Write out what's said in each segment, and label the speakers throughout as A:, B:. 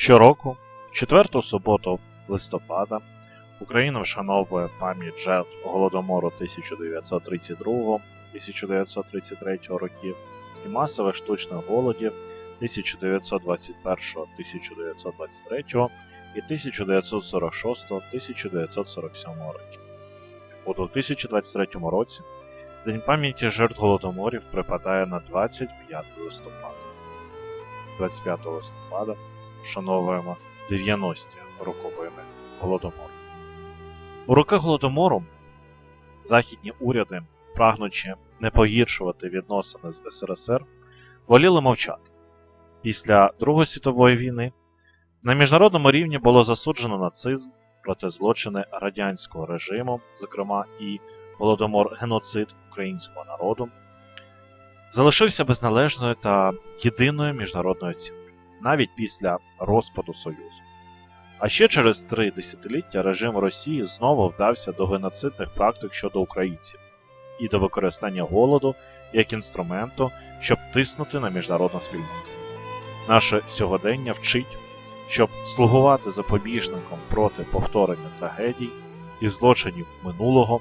A: Щороку, четверту суботу листопада, Україна вшановує пам'ять жертв Голодомору 1932-1933 років і масових штучних голодів 1921-1923 і 1946-1947 років. У 2023 році День пам'яті жертв голодоморів припадає на 25 листопада. 25 листопада вшановуємо 90-ті роковини голодомору. У роки голодомору західні уряди, прагнучи не погіршувати відносини з СРСР, воліли мовчати. Після Другої світової війни на міжнародному рівні було засуджено нацизм проти злочини радянського режиму, зокрема і голодомор геноцид українського народу, залишився без належної та єдиної міжнародної оцінки, навіть після розпаду Союзу. А ще через три десятиліття режим Росії знову вдався до геноцидних практик щодо українців і до використання голоду як інструменту, щоб тиснути на міжнародну спільноту. Наше сьогодення вчить, щоб слугувати запобіжником проти повторення трагедій і злочинів минулого,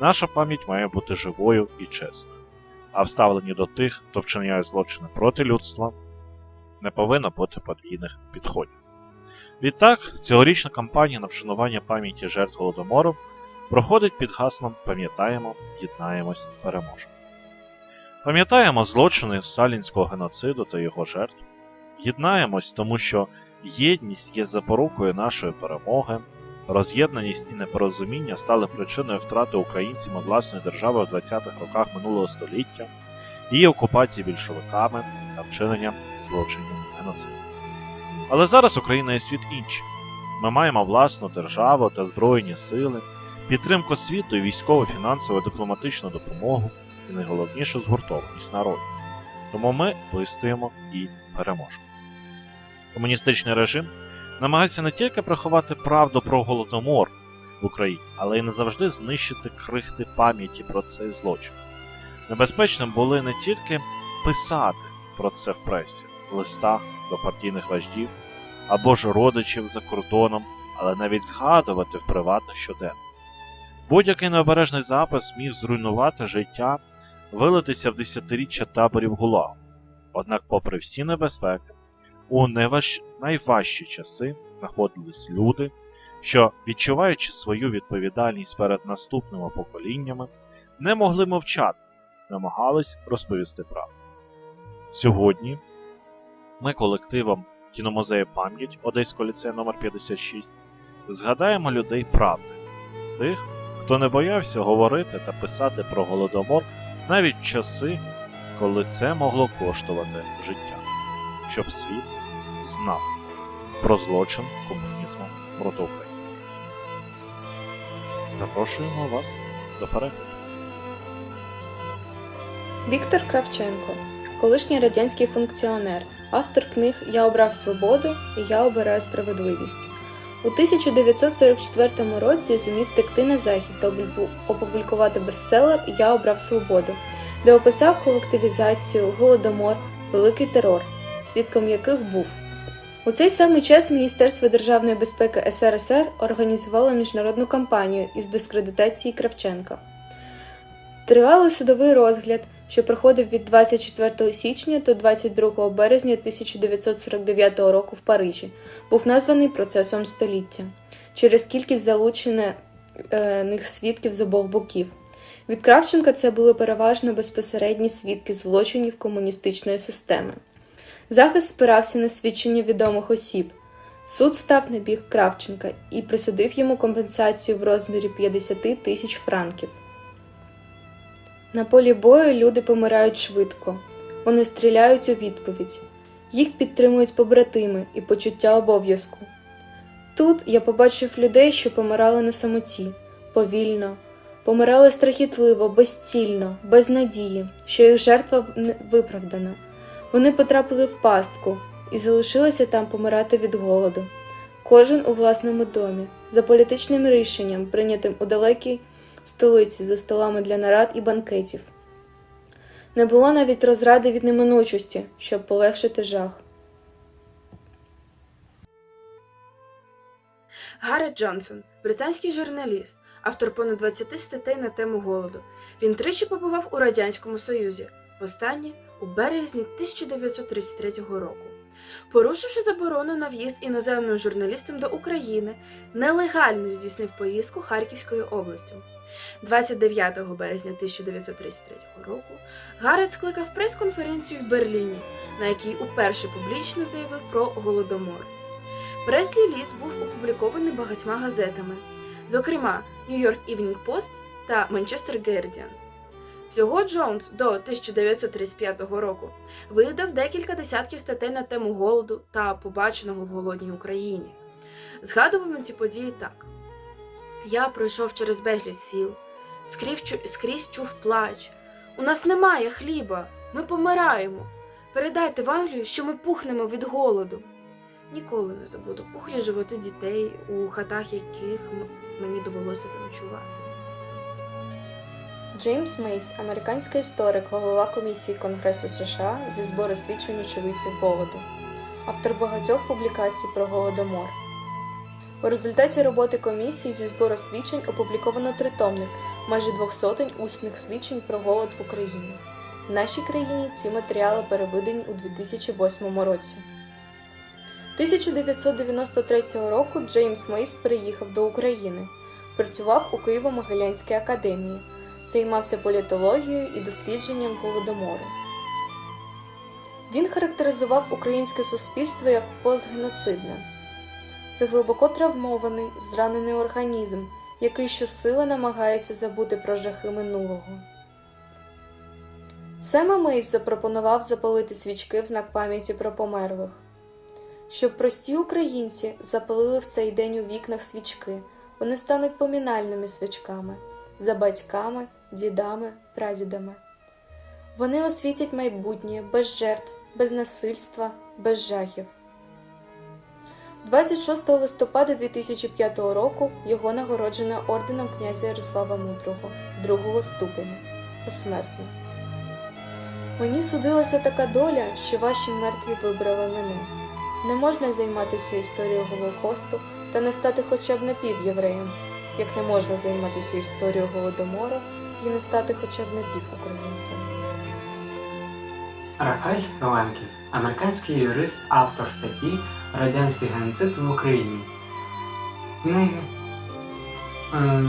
A: наша пам'ять має бути живою і чесною. А в ставленні до тих, хто вчиняє злочини проти людства, не повинно бути подвійних підходів. Відтак, цьогорічна кампанія на вшанування пам'яті жертв Голодомору проходить під гаслом Пам'ятаємо, єднаємось, переможемо. Пам'ятаємо злочини сталінського геноциду та його жертв. Єднаємось, тому що єдність є запорукою нашої перемоги, роз'єднаність і непорозуміння стали причиною втрати українцями власної держави в 20-х роках минулого століття, її окупації більшовиками та вчинення злочинів геноциду. Але зараз Україна і світ інші. Ми маємо власну державу та збройні сили, підтримку світу і військово фінансову дипломатичну допомогу, і найголовніше згуртованість народу. Тому ми вистоїмо і переможемо. Комуністичний режим намагається не тільки приховати правду про голодомор в Україні, але й не завжди знищити крихти пам'яті про цей злочин. Небезпечним були не тільки писати про це в пресі, листах до партійних вождів або ж родичів за кордоном, але навіть згадувати в приватних щоденних. Будь-який необережний запис міг зруйнувати життя, вилитися в десятиріччя таборів ГУЛАГу. Однак, попри всі небезпеки, у найваж... найважчі часи знаходились люди, що, відчуваючи свою відповідальність перед наступними поколіннями, не могли мовчати, намагались розповісти правду. Сьогодні ми колективом кіномузею пам'ять Одеського ліцею номер 56 згадаємо людей правди, тих, хто не боявся говорити та писати про голодомор навіть в часи, коли це могло коштувати життя, щоб світ знав про злочин комунізму проти України. Запрошуємо вас до перегляду.
B: Віктор Кравченко, колишній радянський функціонер, автор книг Я обрав свободу і Я обираю справедливість. У 1944 році зумів втекти на захід та опублікувати бестселер Я обрав свободу, де описав колективізацію, голодомор, великий терор, свідком яких був. У цей самий час Міністерство державної безпеки СРСР організувало міжнародну кампанію із дискредитації Кравченка. Тривалий судовий розгляд, що проходив від 24 січня до 22 березня 1949 року в Парижі, був названий процесом століття через кількість залучених е, свідків з обох боків. Від Кравченка це були переважно безпосередні свідки злочинів комуністичної системи. Захист спирався на свідчення відомих осіб. Суд став на бік Кравченка і присудив йому компенсацію в розмірі 50 тисяч франків. На полі бою люди помирають швидко. Вони стріляють у відповідь. Їх підтримують побратими і почуття обов'язку. Тут я побачив людей, що помирали на самоті, повільно, помирали страхітливо, безцільно, без надії, що їх жертва виправдана. Вони потрапили в пастку і залишилися там помирати від голоду. Кожен у власному домі, за політичним рішенням, прийнятим у далекій столиці за столами для нарад і банкетів. Не було навіть розради від неминучості, щоб полегшити жах.
C: Гаррет Джонсон, британський журналіст, автор понад 20 статей на тему голоду. Він тричі побував у Радянському Союзі, востаннє у березні 1933 року. Порушивши заборону на в'їзд іноземним журналістам до України, нелегально здійснив поїздку Харківською областю. 29 березня 1933 року Гаррет скликав прес-конференцію в Берліні, на якій уперше публічно заявив про голодомор. Прес-реліз був опублікований багатьма газетами, зокрема York Evening Post та Manchester Guardian. Всього Джонс до 1935 року видав декілька десятків статей на тему голоду та побаченого в голодній Україні. Згадував ці події так: Я пройшов через безліч сіл, скрізь, скрізь чув плач. У нас немає хліба, ми помираємо. Передайте в Англію, що ми пухнемо від голоду. Ніколи не забуду пухлі животи дітей, у хатах яких мені довелося заночувати.
B: Джеймс Мейс, американський історик, голова комісії Конгресу США зі збору свідчень очевидців голоду, автор багатьох публікацій про голодомор. У результаті роботи комісії зі збору свідчень опубліковано тритомник, майже двох сотень усних свідчень про голод в Україні. В нашій країні ці матеріали переведені у 2008 році. 1993 року Джеймс Мейс переїхав до України. Працював у Києво-Могилянській академії займався політологією і дослідженням голодомору. Він характеризував українське суспільство як постгеноцидне. Це глибоко травмований, зранений організм, який щосили намагається забути про жахи минулого. Сема Мейс запропонував запалити свічки в знак пам'яті про померлих. Щоб прості українці запалили в цей день у вікнах свічки, вони стануть помінальними свічками за батьками, дідами, прадідами. Вони освітять майбутнє без жертв, без насильства, без жахів. 26 листопада 2005 року його нагороджено орденом князя Ярослава Мудрого другого ступеня посмертно. Мені судилася така доля, що ваші мертві вибрали мене. Не можна займатися історією Голокосту та не стати хоча б напівєвреєм, як не можна займатися історією Голодомору і не стати хоча б напівукраїнцем.
D: Рафаель Іванків, американський юрист, автор статті Радянський геноцид в Україні. Книги е,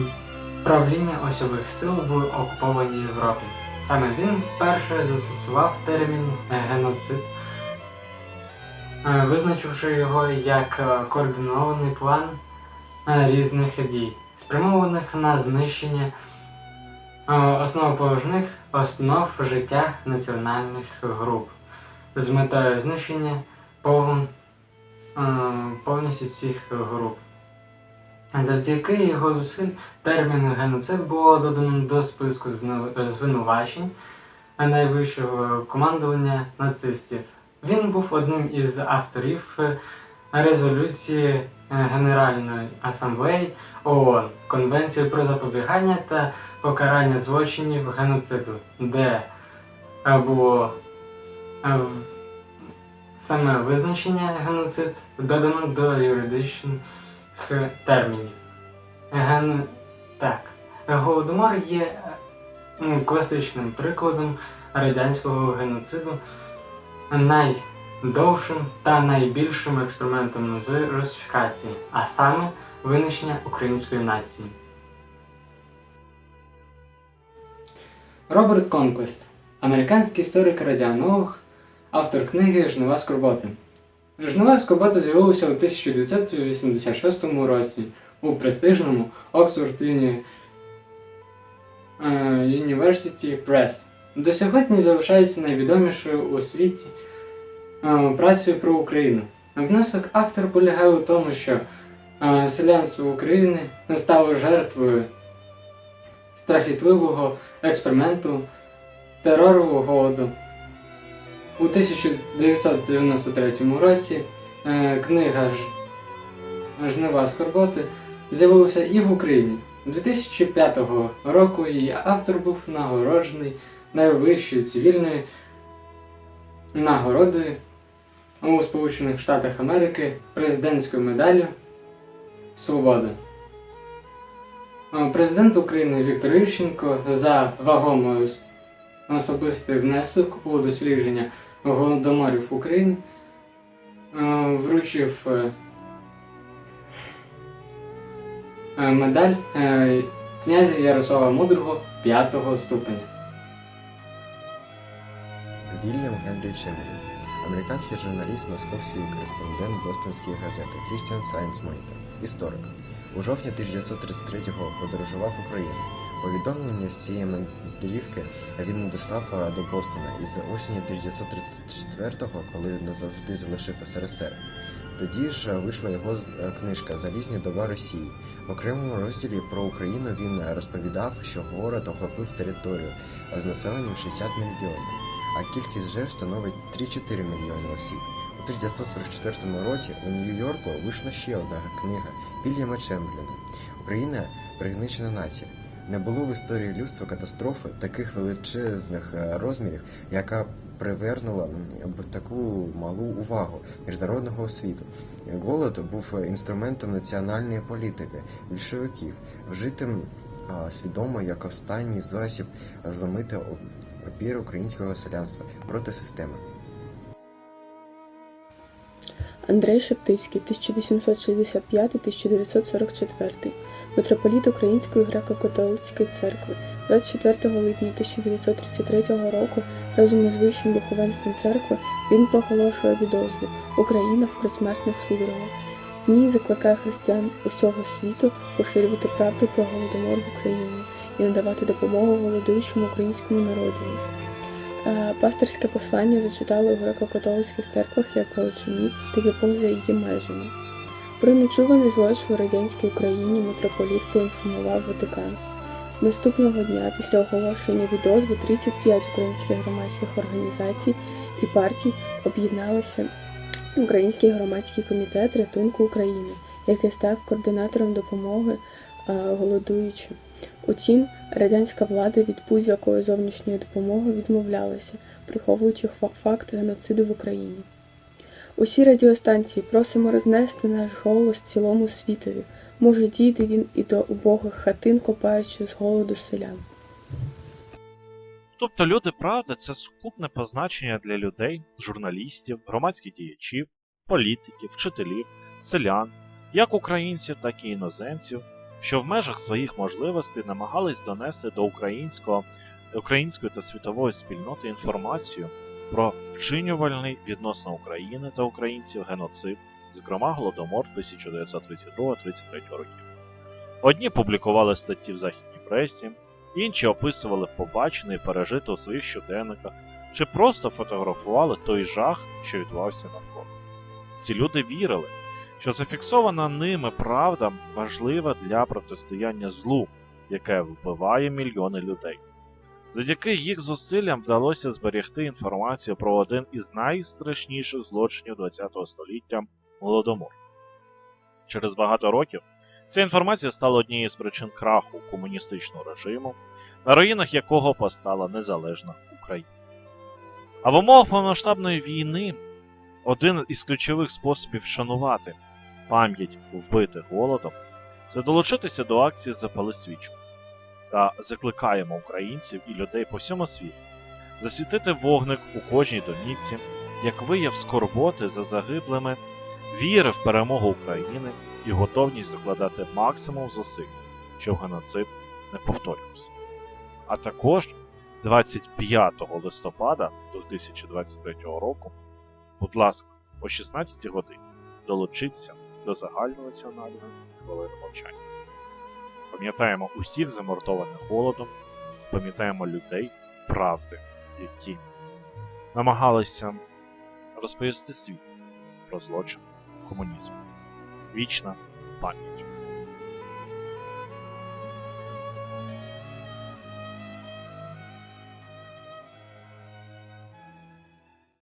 D: Правління осьових сил в окупованій Європі. Саме він вперше застосував термін геноцид, е, визначивши його як е, координований план різних дій, спрямованих на знищення основоположних основ життя національних груп з метою знищення повн, е, повністю цих груп. Завдяки його зусиль термін геноцид було додано до списку звинувачень найвищого командування нацистів. Він був одним із авторів е, резолюції е, Генеральної асамблеї ООН Конвенції про запобігання та покарання злочинів геноциду, де е, було е, саме визначення геноцид додано до юридичних е, термінів. Ген... Так, голодомор є е, класичним прикладом радянського геноциду, найдовшим та найбільшим експериментом з русифікації, а саме винищення української нації. Роберт Конквест, американський історик радіонолог, автор книги Жнива скорботи. Жнива скорботи з'явилася у 1986 році у престижному Oxford е, University Press. До сьогодні залишається найвідомішою у світі е, працею про Україну. Внесок автора полягає у тому, що е, селянство України стало жертвою страхітливого експерименту терору голоду. У 1993 році е, книга Жнива скорботи з'явилася і в Україні. 2005 року її автор був нагороджений найвищою цивільною нагородою у Сполучених Штатах Америки президентською медаллю свободи. Е, Президент України Віктор Ющенко за вагомий ос- особистий внесок у дослідження голодоморів України е, вручив е, е, медаль князя Ярослава Мудрого 5 ступеня.
E: Вільям Генрі Чемберлін, американський журналіст, московський кореспондент Бостонської газети Christian Science Monitor, історик. У жовтні 1933-го подорожував Україну. Повідомлення з цієї мандрівки він надіслав е, до Бостона із осені 1934-го, коли назавжди залишив СРСР. Тоді ж вийшла його е, книжка Залізні доба Росії. В окремому розділі про Україну він е, розповідав, що город охопив територію е, з населенням 60 мільйонів а кількість жертв становить 3-4 мільйони осіб. У 1944 році у Нью-Йорку вийшла ще одна книга Вільяма Чемберлена Україна пригничена нація. Не було в історії людства катастрофи таких величезних е, розмірів, яка привернула таку малу увагу міжнародного світу. Голод був інструментом національної політики більшовиків, вжитим свідомо як останній засіб зломити опір українського селянства проти системи.
F: Андрей Шептицький, 1865-1944, митрополіт Української греко-католицької церкви, 24 липня 1933 року разом із вищим духовенством церкви він проголошує відозву Україна в предсмертних судорогах. В ній закликає християн усього світу поширювати правду про голодомор в Україні і надавати допомогу голодуючому українському народу. Е, Пасторське послання зачитали у греко-католицьких церквах як в Галичині, так і поза її межами. Про нечуваний злочин у радянській Україні митрополіт поінформував Ватикан. Наступного дня після оголошення відозви 35 українських громадських організацій і партій об'єдналися Український громадський комітет рятунку України, який став координатором допомоги голодуючим. Утім, радянська влада від будь-якої зовнішньої допомоги відмовлялася, приховуючи фа- факт геноциду в Україні. Усі радіостанції просимо рознести наш голос цілому світові. Може, дійде він і до убогих хатин, копаючи з голоду селян.
A: Тобто люди правди це сукупне позначення для людей, журналістів, громадських діячів, політиків, вчителів, селян, як українців, так і іноземців, що в межах своїх можливостей намагались донести до українського, української та світової спільноти інформацію про вчинювальний відносно України та українців геноцид, зокрема Голодомор 1932-33 років. Одні публікували статті в західній пресі, інші описували побачене і пережите у своїх щоденниках, чи просто фотографували той жах, що відбувався навколо. Ці люди вірили, що зафіксована ними правда важлива для протистояння злу, яке вбиває мільйони людей. Завдяки їх зусиллям вдалося зберегти інформацію про один із найстрашніших злочинів ХХ століття Голодомор. Через багато років ця інформація стала однією з причин краху комуністичного режиму, на руїнах якого постала незалежна Україна. А в умовах повномасштабної війни один із ключових способів вшанувати пам'ять вбитих голодом це долучитися до акції Запали свічку та закликаємо українців і людей по всьому світу засвітити вогник у кожній домівці, як вияв скорботи за загиблими, віри в перемогу України і готовність закладати максимум зусиль, щоб геноцид не повторювався. А також 25 листопада 2023 року, будь ласка, о 16 годині долучіться до загальнонаціональної хвилини мовчання. Пам'ятаємо усіх замордованих голодом, пам'ятаємо людей правди, які намагалися розповісти світ про злочин комунізму. Вічна пам'ять.